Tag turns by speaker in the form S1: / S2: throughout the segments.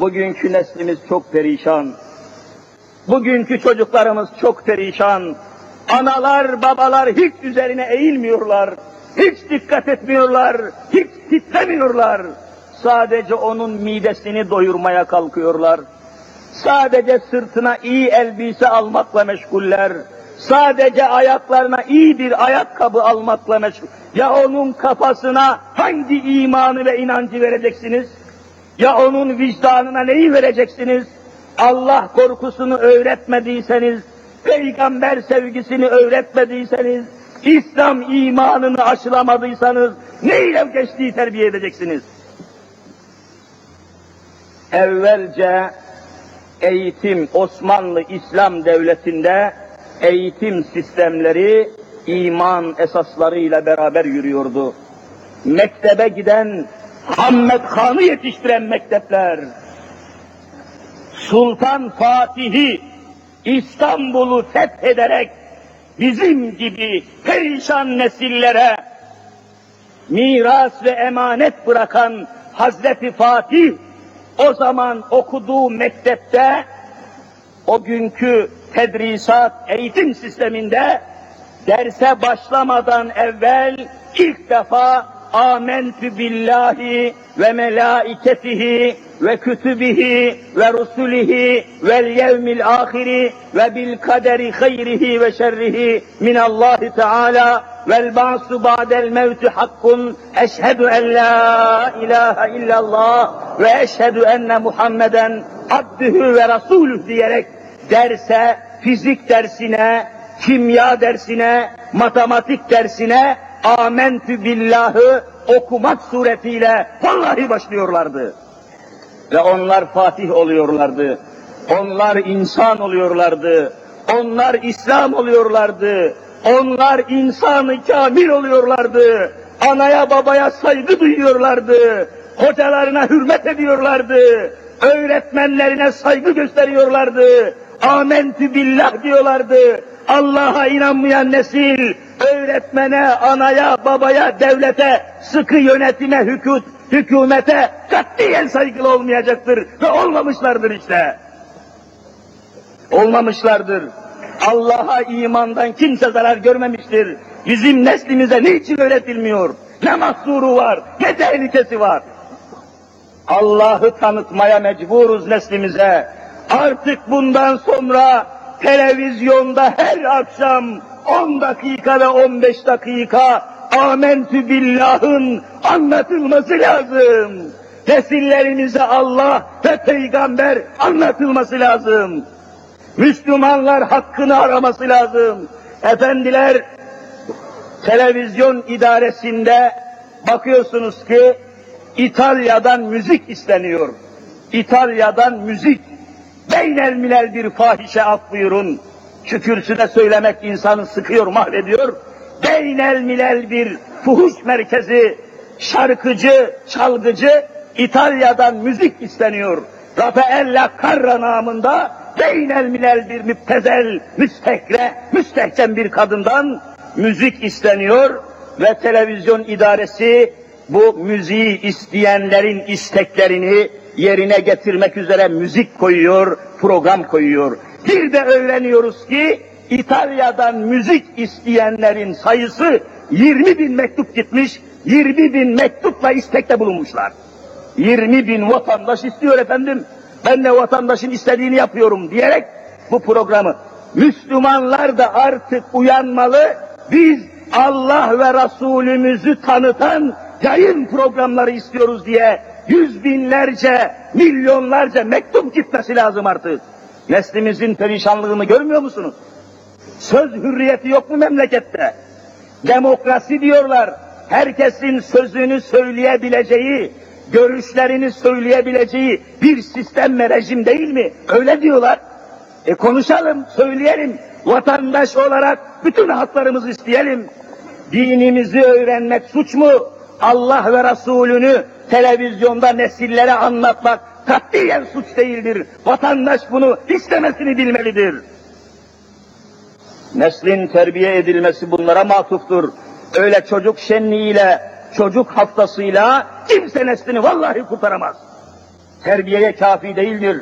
S1: Bugünkü neslimiz çok perişan. Bugünkü çocuklarımız çok perişan. Analar, babalar hiç üzerine eğilmiyorlar. Hiç dikkat etmiyorlar. Hiç titremiyorlar. Sadece onun midesini doyurmaya kalkıyorlar. Sadece sırtına iyi elbise almakla meşguller. Sadece ayaklarına iyi bir ayakkabı almakla meşgul. Ya onun kafasına hangi imanı ve inancı vereceksiniz? Ya onun vicdanına neyi vereceksiniz? Allah korkusunu öğretmediyseniz, peygamber sevgisini öğretmediyseniz, İslam imanını aşılamadıysanız neyle geçtiği terbiye edeceksiniz? Evvelce eğitim Osmanlı İslam Devleti'nde eğitim sistemleri iman esaslarıyla beraber yürüyordu. Mektebe giden Muhammed Han'ı yetiştiren mektepler, Sultan Fatih'i İstanbul'u fethederek bizim gibi perişan nesillere miras ve emanet bırakan Hazreti Fatih o zaman okuduğu mektepte o günkü tedrisat eğitim sisteminde derse başlamadan evvel ilk defa amentü billahi ve melaiketihi ve kütübihi ve rusulihi vel yevmil ahiri ve bil kaderi hayrihi ve şerrihi minallahi teala vel ba'su ba'del mevti hakkun eşhedü en la ilahe illallah ve eşhedü enne Muhammeden abdühü ve rasulüh diyerek derse, fizik dersine, kimya dersine, matematik dersine amentü billahı okumak suretiyle vallahi başlıyorlardı. Ve onlar Fatih oluyorlardı. Onlar insan oluyorlardı. Onlar İslam oluyorlardı. Onlar insanı kamil oluyorlardı. Anaya babaya saygı duyuyorlardı. Hocalarına hürmet ediyorlardı. Öğretmenlerine saygı gösteriyorlardı. Amentü billah diyorlardı. Allah'a inanmayan nesil öğretmene, anaya, babaya, devlete, sıkı yönetime, hüküt, hükümete katiyen saygılı olmayacaktır ve olmamışlardır işte. Olmamışlardır. Allah'a imandan kimse zarar görmemiştir. Bizim neslimize niçin öğretilmiyor? Ne mahsuru var, ne tehlikesi var? Allah'ı tanıtmaya mecburuz neslimize. Artık bundan sonra televizyonda her akşam 10 dakika ve 15 dakika amentü billahın anlatılması lazım. Nesillerimize Allah ve peygamber anlatılması lazım. Müslümanlar hakkını araması lazım. Efendiler televizyon idaresinde bakıyorsunuz ki İtalya'dan müzik isteniyor. İtalya'dan müzik. Beynel milel bir fahişe af buyurun. Şükürsüne söylemek insanı sıkıyor, mahvediyor. Beynel milel bir fuhuş merkezi, şarkıcı, çalgıcı İtalya'dan müzik isteniyor. Rafaella Carra namında beynel milel bir müptezel, müstekre, müstehcen bir kadından müzik isteniyor ve televizyon idaresi bu müziği isteyenlerin isteklerini yerine getirmek üzere müzik koyuyor, program koyuyor. Bir de öğreniyoruz ki İtalya'dan müzik isteyenlerin sayısı 20 bin mektup gitmiş, 20 bin mektupla istekte bulunmuşlar. 20 bin vatandaş istiyor efendim, ben de vatandaşın istediğini yapıyorum diyerek bu programı. Müslümanlar da artık uyanmalı, biz Allah ve Resulümüzü tanıtan yayın programları istiyoruz diye yüz binlerce, milyonlarca mektup gitmesi lazım artık. Neslimizin perişanlığını görmüyor musunuz? Söz hürriyeti yok mu memlekette? Demokrasi diyorlar. Herkesin sözünü söyleyebileceği, görüşlerini söyleyebileceği bir sistem ve rejim değil mi? Öyle diyorlar. E konuşalım, söyleyelim. Vatandaş olarak bütün haklarımızı isteyelim. Dinimizi öğrenmek suç mu? Allah ve Resulünü televizyonda nesillere anlatmak katiyen suç değildir. Vatandaş bunu istemesini bilmelidir. Neslin terbiye edilmesi bunlara matuftur. Öyle çocuk şenliğiyle, çocuk haftasıyla kimse neslini vallahi kurtaramaz. terbiyeye kafi değildir.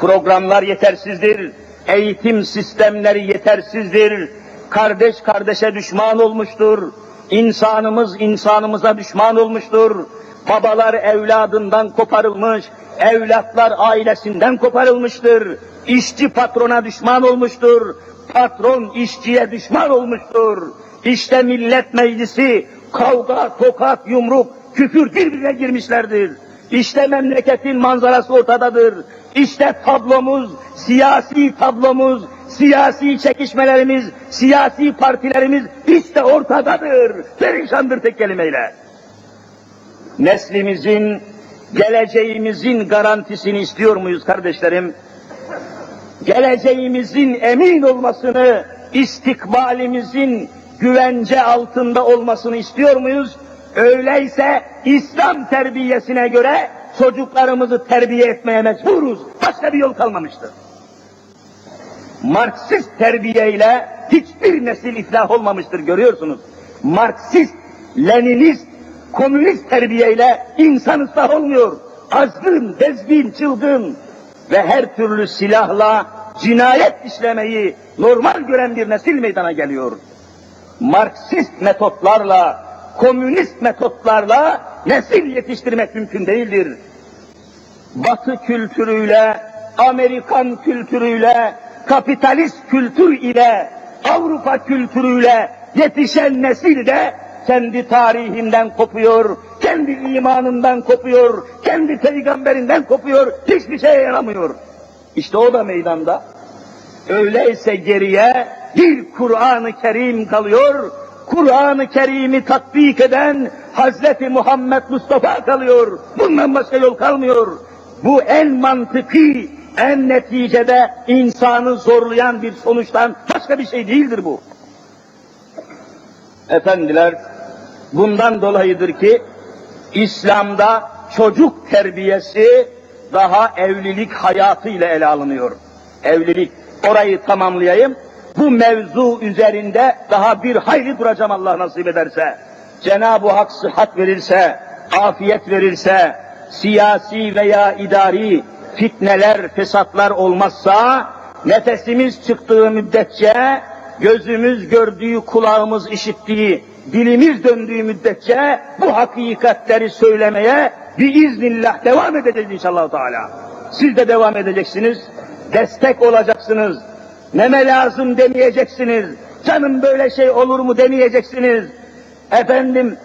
S1: Programlar yetersizdir. Eğitim sistemleri yetersizdir. Kardeş kardeşe düşman olmuştur. İnsanımız insanımıza düşman olmuştur. Babalar evladından koparılmış, evlatlar ailesinden koparılmıştır. İşçi patrona düşman olmuştur. Patron işçiye düşman olmuştur. İşte millet meclisi kavga, tokat, yumruk, küfür birbirine girmişlerdir. İşte memleketin manzarası ortadadır. İşte tablomuz, siyasi tablomuz, siyasi çekişmelerimiz, siyasi partilerimiz işte ortadadır. Perişandır tek kelimeyle. Neslimizin, geleceğimizin garantisini istiyor muyuz kardeşlerim? Geleceğimizin emin olmasını, istikbalimizin güvence altında olmasını istiyor muyuz? Öyleyse İslam terbiyesine göre çocuklarımızı terbiye etmeye mecburuz. Başka bir yol kalmamıştır. Marksist terbiyeyle hiçbir nesil iflah olmamıştır görüyorsunuz. Marksist, Leninist, komünist terbiyeyle insan ıslah olmuyor. Azgın, bezgin, çılgın ve her türlü silahla cinayet işlemeyi normal gören bir nesil meydana geliyor. Marksist metotlarla, komünist metotlarla nesil yetiştirmek mümkün değildir. Batı kültürüyle, Amerikan kültürüyle, kapitalist kültür ile, Avrupa kültürüyle yetişen nesil de kendi tarihinden kopuyor, kendi imanından kopuyor, kendi peygamberinden kopuyor, hiçbir şeye yaramıyor. İşte o da meydanda. Öyleyse geriye bir Kur'an-ı Kerim kalıyor, Kur'an-ı Kerim'i tatbik eden Hazreti Muhammed Mustafa kalıyor. Bundan başka yol kalmıyor. Bu en mantıki, en neticede insanı zorlayan bir sonuçtan başka bir şey değildir bu. Efendiler, bundan dolayıdır ki İslam'da çocuk terbiyesi daha evlilik hayatı ile ele alınıyor. Evlilik, orayı tamamlayayım. Bu mevzu üzerinde daha bir hayli duracağım Allah nasip ederse. Cenab-ı Hak sıhhat verirse, afiyet verirse, siyasi veya idari fitneler, fesatlar olmazsa, nefesimiz çıktığı müddetçe, gözümüz gördüğü, kulağımız işittiği, dilimiz döndüğü müddetçe bu hakikatleri söylemeye biiznillah devam edeceğiz inşallah Teala. Siz de devam edeceksiniz, destek olacaksınız, neme lazım demeyeceksiniz, canım böyle şey olur mu demeyeceksiniz, efendim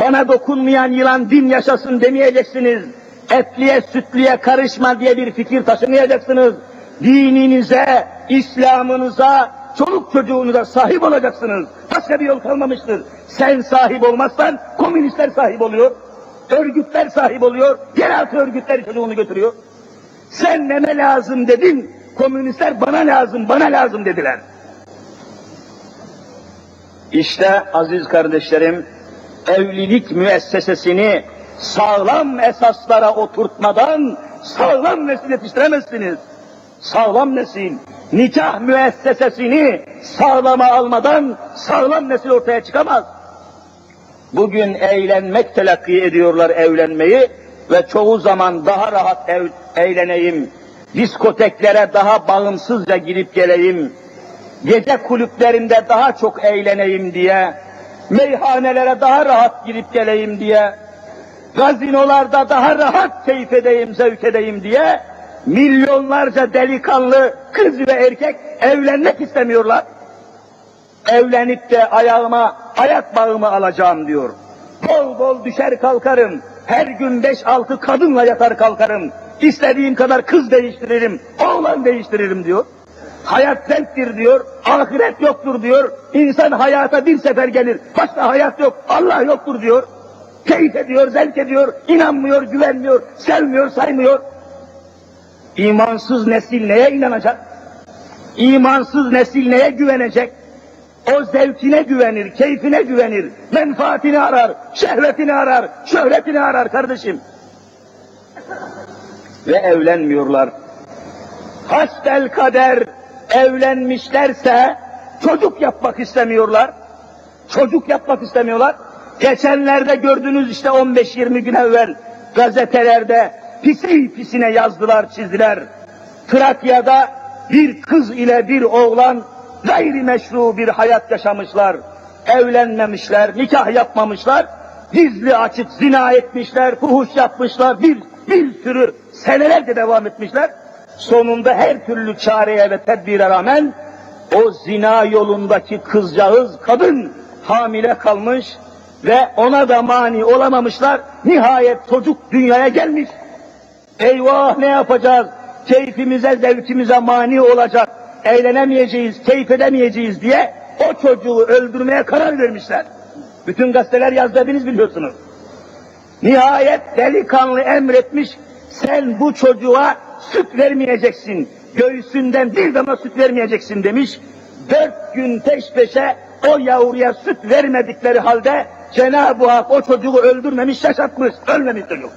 S1: bana dokunmayan yılan din yaşasın demeyeceksiniz, etliye sütlüye karışma diye bir fikir taşımayacaksınız, dininize, İslam'ınıza, çoluk çocuğunuza sahip olacaksınız. Başka bir yol kalmamıştır. Sen sahip olmazsan komünistler sahip oluyor. Örgütler sahip oluyor. Yeraltı örgütler çocuğunu götürüyor. Sen neme lazım dedin. Komünistler bana lazım, bana lazım dediler. İşte aziz kardeşlerim, evlilik müessesesini sağlam esaslara oturtmadan sağlam nesil yetiştiremezsiniz. Sağlam nesil, nikah müessesesini sağlama almadan sağlam nesil ortaya çıkamaz. Bugün eğlenmek telakki ediyorlar evlenmeyi ve çoğu zaman daha rahat ev, eğleneyim, diskoteklere daha bağımsızca girip geleyim, gece kulüplerinde daha çok eğleneyim diye, meyhanelere daha rahat girip geleyim diye, gazinolarda daha rahat keyif edeyim, zevk edeyim diye, milyonlarca delikanlı kız ve erkek evlenmek istemiyorlar. Evlenip de ayağıma ayak bağımı alacağım diyor. Bol bol düşer kalkarım. Her gün beş altı kadınla yatar kalkarım. İstediğim kadar kız değiştiririm, oğlan değiştiririm diyor. Hayat zevktir diyor, ahiret yoktur diyor. İnsan hayata bir sefer gelir, başka hayat yok, Allah yoktur diyor. Keyif ediyor, zevk ediyor, inanmıyor, güvenmiyor, sevmiyor, saymıyor. İmansız nesil neye inanacak? İmansız nesil neye güvenecek? O zevkine güvenir, keyfine güvenir, menfaatini arar, şehvetini arar, şöhretini arar kardeşim. Ve evlenmiyorlar. Hasbel kader evlenmişlerse çocuk yapmak istemiyorlar. Çocuk yapmak istemiyorlar. Geçenlerde gördünüz işte 15-20 gün evvel gazetelerde pisi pisine yazdılar, çizdiler. Trakya'da bir kız ile bir oğlan gayri meşru bir hayat yaşamışlar. Evlenmemişler, nikah yapmamışlar. Gizli açık zina etmişler, fuhuş yapmışlar. Bir, bir sürü senelerce devam etmişler. Sonunda her türlü çareye ve tedbire rağmen o zina yolundaki kızcağız, kadın hamile kalmış ve ona da mani olamamışlar. Nihayet çocuk dünyaya gelmiş. Eyvah ne yapacağız? Keyfimize, zevkimize mani olacak. Eğlenemeyeceğiz, keyif edemeyeceğiz diye o çocuğu öldürmeye karar vermişler. Bütün gazeteler yazdı biliyorsunuz. Nihayet delikanlı emretmiş, sen bu çocuğa süt vermeyeceksin. Göğsünden bir damla süt vermeyeceksin demiş. Dört gün peş peşe o yavruya süt vermedikleri halde Cenab-ı Hak o çocuğu öldürmemiş, şaşartmış, ölmemiş çocuk.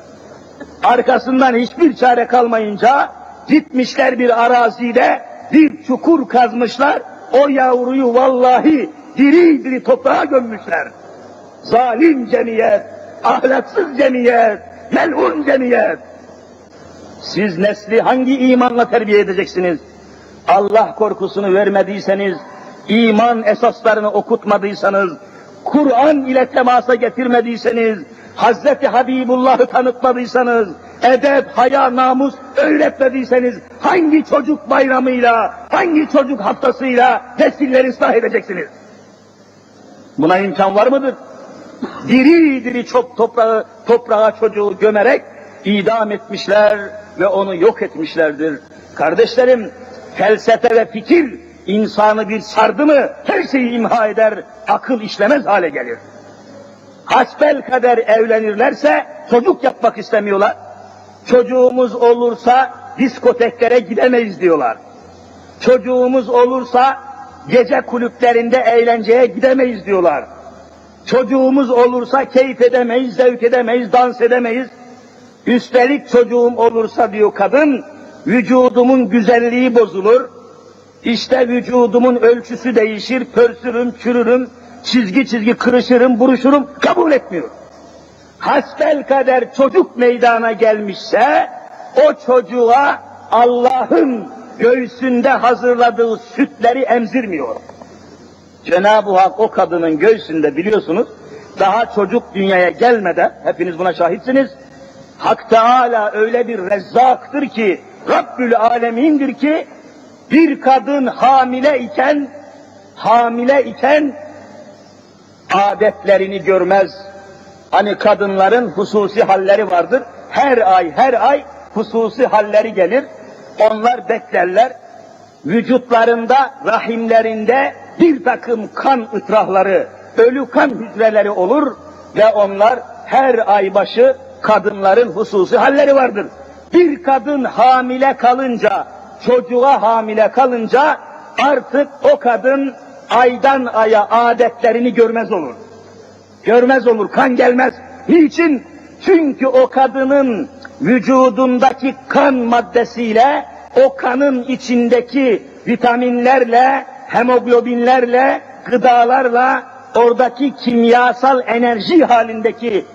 S1: Arkasından hiçbir çare kalmayınca gitmişler bir arazide bir çukur kazmışlar. O yavruyu vallahi diri diri toprağa gömmüşler. Zalim cemiyet, ahlaksız cemiyet, melun cemiyet. Siz nesli hangi imanla terbiye edeceksiniz? Allah korkusunu vermediyseniz, iman esaslarını okutmadıysanız, Kur'an ile temasa getirmediyseniz, Hazreti Habibullah'ı tanıtmadıysanız, edep, haya, namus öğretmediyseniz hangi çocuk bayramıyla, hangi çocuk haftasıyla nesilleri ıslah edeceksiniz? Buna imkan var mıdır? Diri diri çok toprağı, toprağa çocuğu gömerek idam etmişler ve onu yok etmişlerdir. Kardeşlerim, felsefe ve fikir insanı bir sardı mı her şeyi imha eder, akıl işlemez hale gelir. Hasbel kader evlenirlerse çocuk yapmak istemiyorlar. Çocuğumuz olursa diskoteklere gidemeyiz diyorlar. Çocuğumuz olursa gece kulüplerinde eğlenceye gidemeyiz diyorlar. Çocuğumuz olursa keyif edemeyiz, zevk edemeyiz, dans edemeyiz. Üstelik çocuğum olursa diyor kadın, vücudumun güzelliği bozulur. İşte vücudumun ölçüsü değişir, pörsürüm, çürürüm, çizgi çizgi kırışırım, buruşurum, kabul etmiyor. Hasbel kader çocuk meydana gelmişse, o çocuğa Allah'ın göğsünde hazırladığı sütleri emzirmiyor. Cenab-ı Hak o kadının göğsünde biliyorsunuz, daha çocuk dünyaya gelmeden, hepiniz buna şahitsiniz, Hak Teala öyle bir rezzaktır ki, Rabbül Alemin'dir ki, bir kadın hamile iken, hamile iken adetlerini görmez. Hani kadınların hususi halleri vardır. Her ay, her ay hususi halleri gelir. Onlar beklerler. Vücutlarında, rahimlerinde bir takım kan ıtrahları, ölü kan hücreleri olur ve onlar her ay başı kadınların hususi halleri vardır. Bir kadın hamile kalınca, çocuğa hamile kalınca artık o kadın aydan aya adetlerini görmez olur. Görmez olur, kan gelmez. Niçin? Çünkü o kadının vücudundaki kan maddesiyle, o kanın içindeki vitaminlerle, hemoglobinlerle, gıdalarla, oradaki kimyasal enerji halindeki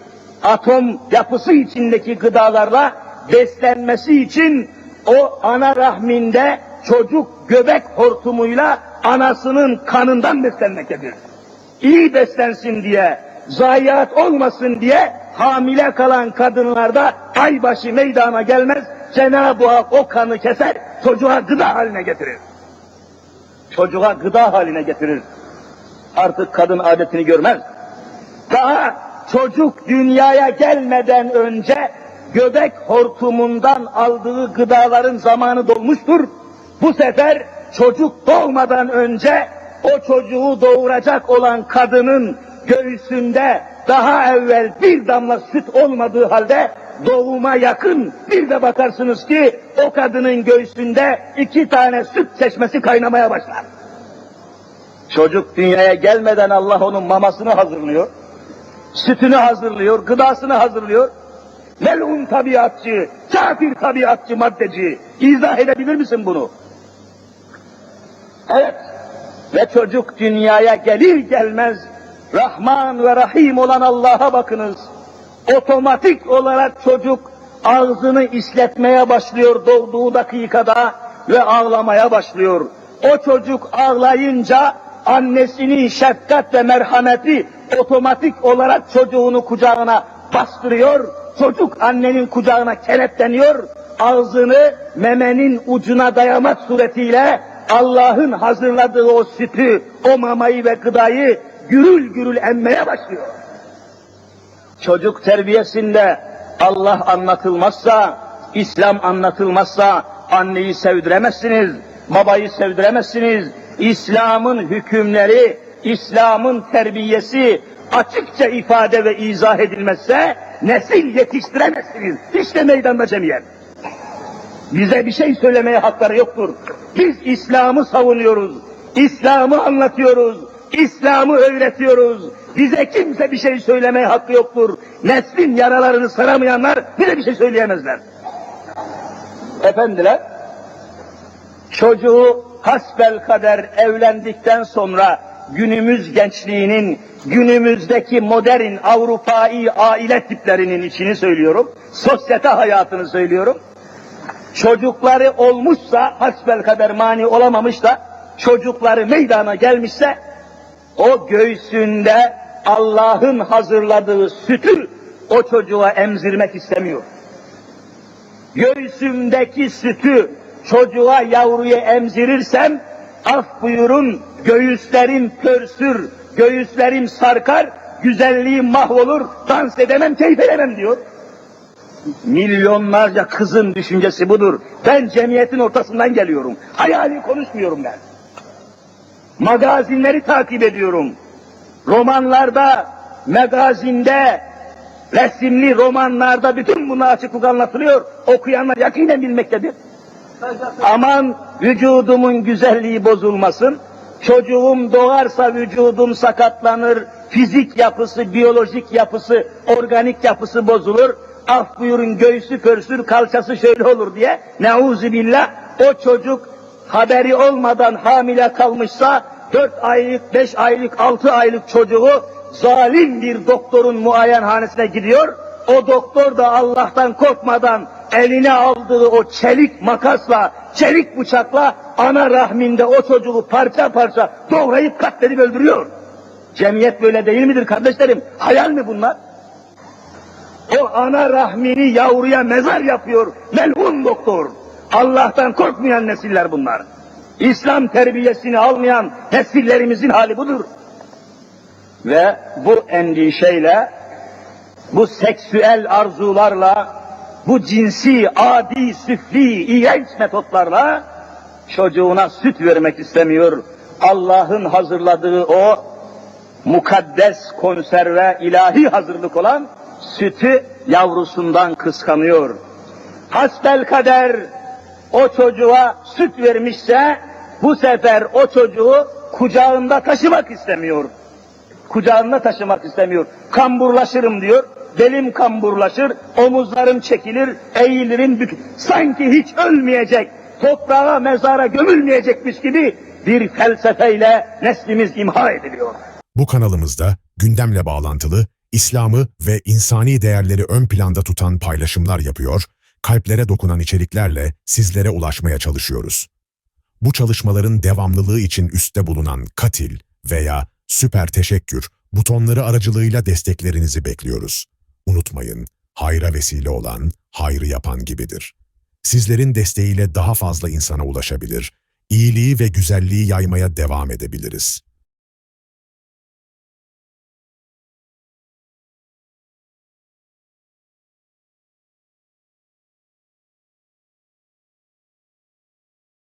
S1: atom yapısı içindeki gıdalarla beslenmesi için o ana rahminde çocuk göbek hortumuyla anasının kanından beslenmektedir. İyi beslensin diye, zayiat olmasın diye hamile kalan kadınlarda aybaşı meydana gelmez. Cenab-ı Hak o kanı keser, çocuğa gıda haline getirir. Çocuğa gıda haline getirir. Artık kadın adetini görmez. Daha çocuk dünyaya gelmeden önce göbek hortumundan aldığı gıdaların zamanı dolmuştur. Bu sefer çocuk doğmadan önce o çocuğu doğuracak olan kadının göğsünde daha evvel bir damla süt olmadığı halde doğuma yakın bir de bakarsınız ki o kadının göğsünde iki tane süt çeşmesi kaynamaya başlar. Çocuk dünyaya gelmeden Allah onun mamasını hazırlıyor, sütünü hazırlıyor, gıdasını hazırlıyor. Melun tabiatçı, kafir tabiatçı maddeci. İzah edebilir misin bunu? Evet. Ve çocuk dünyaya gelir gelmez Rahman ve Rahim olan Allah'a bakınız. Otomatik olarak çocuk ağzını isletmeye başlıyor doğduğu dakikada ve ağlamaya başlıyor. O çocuk ağlayınca annesinin şefkat ve merhameti otomatik olarak çocuğunu kucağına bastırıyor. Çocuk annenin kucağına kenetleniyor. Ağzını memenin ucuna dayamak suretiyle Allah'ın hazırladığı o sütü, o mamayı ve gıdayı gürül gürül emmeye başlıyor. Çocuk terbiyesinde Allah anlatılmazsa, İslam anlatılmazsa anneyi sevdiremezsiniz, babayı sevdiremezsiniz. İslam'ın hükümleri, İslam'ın terbiyesi açıkça ifade ve izah edilmezse nesil yetiştiremezsiniz. İşte meydanda cemiyet. Bize bir şey söylemeye hakları yoktur. Biz İslam'ı savunuyoruz. İslam'ı anlatıyoruz. İslam'ı öğretiyoruz. Bize kimse bir şey söylemeye hakkı yoktur. Neslin yaralarını saramayanlar bize bir şey söyleyemezler. Efendiler, çocuğu hasbel kader evlendikten sonra günümüz gençliğinin, günümüzdeki modern Avrupa'yı aile tiplerinin içini söylüyorum. Sosyete hayatını söylüyorum. Çocukları olmuşsa hasbel kader mani olamamış da çocukları meydana gelmişse o göğsünde Allah'ın hazırladığı sütü o çocuğa emzirmek istemiyor. Göğsümdeki sütü çocuğa yavruya emzirirsem af buyurun göğüslerim pörsür, göğüslerim sarkar, güzelliğim mahvolur, dans edemem, keyif edemem diyor. Milyonlarca kızın düşüncesi budur. Ben cemiyetin ortasından geliyorum. Hayali konuşmuyorum ben. Magazinleri takip ediyorum. Romanlarda, magazinde, resimli romanlarda bütün bunlar açıklık anlatılıyor. Okuyanlar yakinen bilmektedir. Aman vücudumun güzelliği bozulmasın. Çocuğum doğarsa vücudum sakatlanır. Fizik yapısı, biyolojik yapısı, organik yapısı bozulur. Af buyurun göğsü pörsür, kalçası şöyle olur diye. Neuzu billah o çocuk haberi olmadan hamile kalmışsa dört aylık, beş aylık, altı aylık çocuğu zalim bir doktorun muayenhanesine gidiyor. O doktor da Allah'tan korkmadan eline aldığı o çelik makasla, çelik bıçakla ana rahminde o çocuğu parça parça doğrayıp katledip öldürüyor. Cemiyet böyle değil midir kardeşlerim? Hayal mi bunlar? O ana rahmini yavruya mezar yapıyor. Melhun doktor. Allah'tan korkmayan nesiller bunlar. İslam terbiyesini almayan nesillerimizin hali budur. Ve bu endişeyle, bu seksüel arzularla, bu cinsi, adi, süfli, iğrenç metotlarla çocuğuna süt vermek istemiyor. Allah'ın hazırladığı o mukaddes konserve, ilahi hazırlık olan sütü yavrusundan kıskanıyor. Hasbel kader o çocuğa süt vermişse bu sefer o çocuğu kucağında taşımak istemiyor. Kucağında taşımak istemiyor. Kamburlaşırım diyor. Belim kamburlaşır, omuzlarım çekilir, eğilirim, sanki hiç ölmeyecek, toprağa, mezara gömülmeyecekmiş gibi bir felsefeyle neslimiz imha ediliyor.
S2: Bu kanalımızda gündemle bağlantılı, İslam'ı ve insani değerleri ön planda tutan paylaşımlar yapıyor, kalplere dokunan içeriklerle sizlere ulaşmaya çalışıyoruz. Bu çalışmaların devamlılığı için üstte bulunan katil veya süper teşekkür butonları aracılığıyla desteklerinizi bekliyoruz. Unutmayın, hayra vesile olan, hayrı yapan gibidir. Sizlerin desteğiyle daha fazla insana ulaşabilir, iyiliği ve güzelliği yaymaya devam edebiliriz.